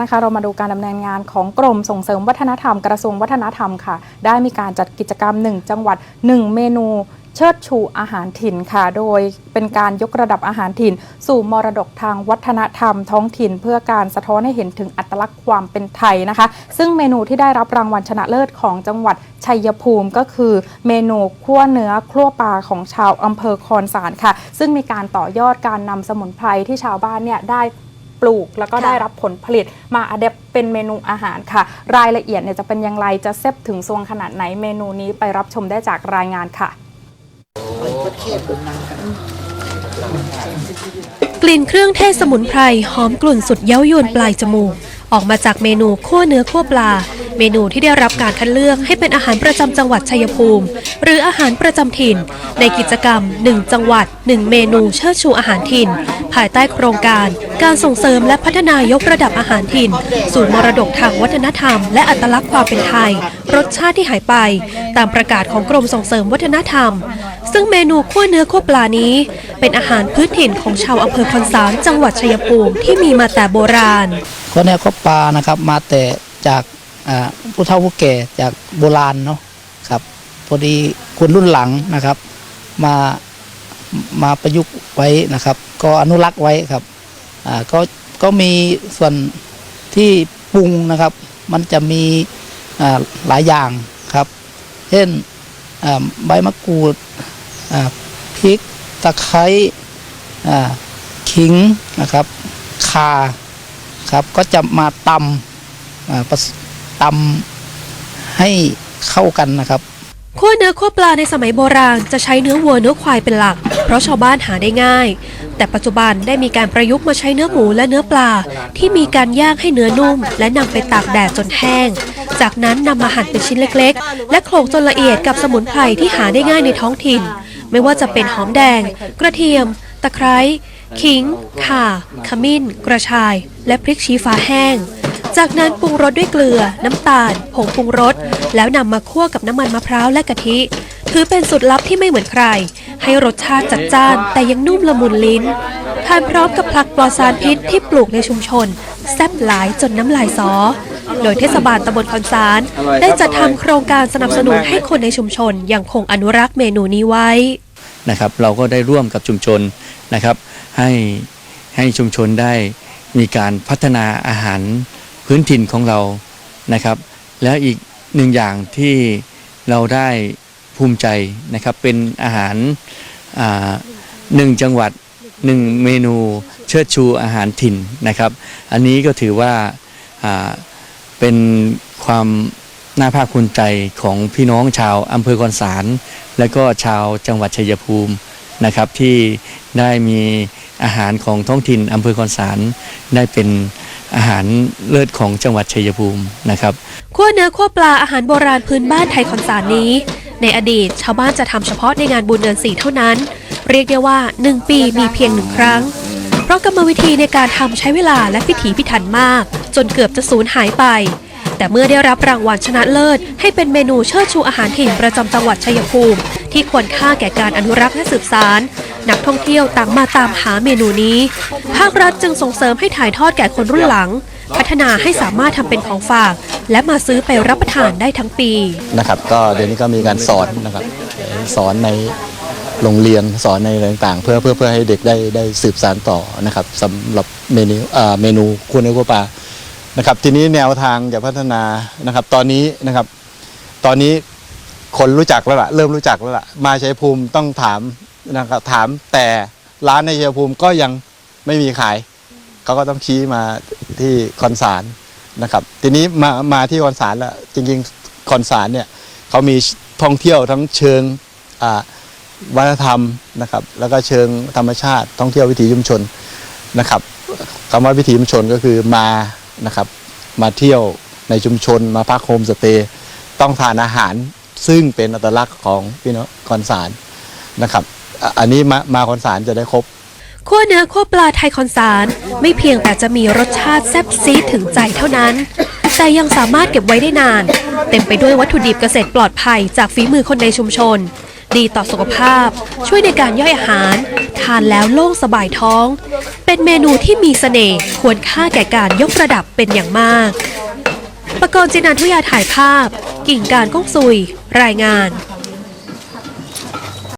นะคะเรามาดูการดำเนินงานของกรมส่งเสริมวัฒนธรรมกระทรวงวัฒนธรรมค่ะ ได้มีการจัดกิจกรรม 1 จังหวัด 1 เมนูเชิดชูอาหารถิ่นค่ะ โดยเป็นการยกระดับอาหารถิ่น สู่มรดกทางวัฒนธรรมท้องถิ่น เพื่อการสะท้อนให้เห็นถึงอัตลักษณ์ความเป็นไทยนะคะ ซึ่งเมนูที่ได้รับรางวัลชนะเลิศของจังหวัดชัยภูมิก็คือเมนูคั่วเนื้อคั่วปลาของชาวอำเภอคอนสารค่ะ ซึ่งมีการต่อยอดการนำสมุนไพรที่ชาวบ้านเนี่ยได้ ปลูก แล้วก็ค่ะได้รับผลผลิตมาอัดแอปเป็นเมนูอาหารค่ะ รายละเอียดเนี่ยจะเป็นอย่างไรจะแซ่บถึงซวงขนาดไหนเมนูนี้ไปรับชมได้จากรายงานค่ะ กลิ่นเครื่องเทศสมุนไพรหอมกลุ่นสุดเย้ายวนปลายจมูก ออกมาจากเมนูคั่วเนื้อคั่วปลา เมนูที่ได้รับการคัดเลือกให้เป็นอาหารประจำจังหวัดชัยภูมิ หรืออาหารประจำถิ่น ในกิจกรรม 1 จังหวัด 1 เมนูเชิดชูอาหารถิ่น ภายใต้โครงการ การส่งเสริมและพัฒนายกระดับอาหารถิ่น สู่มรดกทางวัฒนธรรม และอัตลักษณ์ความเป็นไทย รสชาติที่หายไป ตามประกาศของกรมส่งเสริมวัฒนธรรม ซึ่งเมนูคั่วเนื้อคั่วปลานี้ เป็นอาหารพื้นถิ่นของชาวอำเภอคอนสารจังหวัดชัยภูมิที่มีมาแต่โบราณก็เนี่ยก็ปลานะครับมาแต่จาก ผู้เฒ่าผู้แก่จากโบราณเนาะครับพอดีคนรุ่นหลังนะครับ มามาประยุกต์ไว้นะครับ ก็อนุรักษ์ไว้ครับก็ก็มีส่วนที่ปรุงนะครับ มันจะมีหลายอย่างครับ เช่นใบมะกรูดพริกตะไคร้ขิงนะครับข่าครับก็จะมาตำผส ตำให้เข้ากันนะครับคั่วเนื้อคั่วปลาในสมัยโบราณจะใช้เนื้อวัวเนื้อควายเป็นหลัก เพราะชาวบ้านหาได้ง่าย แต่ปัจจุบันได้มีการประยุกต์มาใช้เนื้อหมูและเนื้อปลา ที่มีการย่างให้เนื้อนุ่ม และนำไปตากแดดจนแห้ง จากนั้นนำมาหั่นเป็นชิ้นเล็กๆ และโขลกจนละเอียดกับสมุนไพรที่หาได้ง่ายในท้องถิ่น ไม่ว่าจะเป็นหอมแดง กระเทียม ตะไคร้ขิงข่า ขมิ้น กระชาย และพริกชี้ฟ้าแห้ง จากนั้นปรุงรสด้วยเกลือ น้ำตาล ผงปรุงรส แล้วนำมาคั่วกับน้ำมันมะพร้าวและกะทิ ถือเป็นสูตรลับที่ไม่เหมือนใคร ให้รสชาติจัดจ้าน แต่ยังนุ่มละมุนลิ้น ทานพร้อมกับผักปลอดสารพิษที่ปลูกในชุมชน แซ่บหลายจนน้ำลายสอโดยเทศบาลตำบลคอนสารได้จัดทำโครงการสนับสนุนให้คนในชุมชนยังคงอนุรักษ์เมนูนี้ไว้นะครับเราก็ได้ร่วมกับชุมชนนะครับ ให้ให้ชุมชนได้มีการพัฒนาอาหาร พื้นถิ่นของเรานะครับ แล้วอีกหนึ่งอย่างที่เราได้ภูมิใจนะครับ เป็นอาหาราหนึ่งจังหวัดหนึ่งเมนูเชิดชูอาหารถิ่นนะครับ อันนี้ก็ถือว่าอ่าเป็นความน่าภาคภูมิใจของพี่น้องชาวอำเภอคอนสาร และก็ชาวจังหวัดชัยภูมินะครับที่ได้มีอาหารของท้องถิ่นอำเภอคอนสารได้เป็น อาหารเลิศของจังหวัดชัยภูมินะครับคั่วเนื้อคั่วปลาอาหารโบราณพื้นบ้านไทยคอนสารนี้ ในอดีตชาวบ้านจะทำเฉพาะในงานบุญเดือนสี่เท่านั้น เรียกได้ว่า 1 ปีมีเพียงหนึ่งครั้ง เพราะกรรมวิธีในการทำใช้เวลาและพิถีพิถันมาก จนเกือบจะสูญหายไป แต่เมื่อได้รับรางวัลชนะเลิศ ให้เป็นเมนูเชิดชูอาหารถิ่นประจำจังหวัดชัยภูมิ ที่ควรค่าแก่การอนุรักษ์และสืบสาน นักท่องเที่ยวต่างมาตามหาเมนูนี้ ภาครัฐจึงส่งเสริมให้ถ่ายทอดแก่คนรุ่นหลัง พัฒนาให้สามารถทำเป็นของฝาก และมาซื้อไปรับประทานได้ทั้งปีนะครับ ก็เดี๋ยวนี้ก็มีการสอนนะครับ สอนในโรงเรียนสอนในอะไรต่างๆ เพื่อเพื่อเพื่อให้เด็กได้ได้สืบสานต่อนะครับสำหรับเมนูอ่าเมนูคูเนกัวปลานะครับ ทีนี้แนวทางจะพัฒนานะครับ ตอนนี้นะครับ ตอนนี้คนรู้จักแล้วล่ะ เริ่มรู้จักแล้วล่ะ มาใชัยภูมิต้องถาม นะครับถามแต่ร้านในเชัยภูมิก็ยังไม่มีขายเขาก็ต้องชี้มาที่คอนสารนะครับ ทีนี้มามาที่คอนสารแล้วจริงๆคอนสารเนี่ยเขามีท่องเที่ยวทั้งเชิงวัฒนธรรมนะครับ แล้วก็เชิงธรรมชาติท่องเที่ยววิถีชุมชนนะครับคำว่าวิถีชุมชนก็คือมานะครับ มาเที่ยวในชุมชนมาพักโฮมสเตย์ต้องทานอาหารซึ่งเป็นอัตลักษณ์ของพี่น้องคอนสารนะครับ อันนี้มามาคอนสารจะได้ครบ ขั้วเนื้อขั้วปลาไทยคอนสารไม่เพียงแต่จะมีรสชาติแซ่บซีดถึงใจเท่านั้น แต่ยังสามารถเก็บไว้ได้นาน เต็มไปด้วยวัตถุดิบเกษตรปลอดภัยจากฝีมือคนในชุมชน ดีต่อสุขภาพ ช่วยในการย่อยอาหาร ทานแล้วโล่งสบายท้อง เป็นเมนูที่มีเสน่ห์ควรค่าแก่การยกระดับเป็นอย่างมากประกรณ์จินันทุยาถ่ายภาพ กิ่งการก้องซุย รายงาน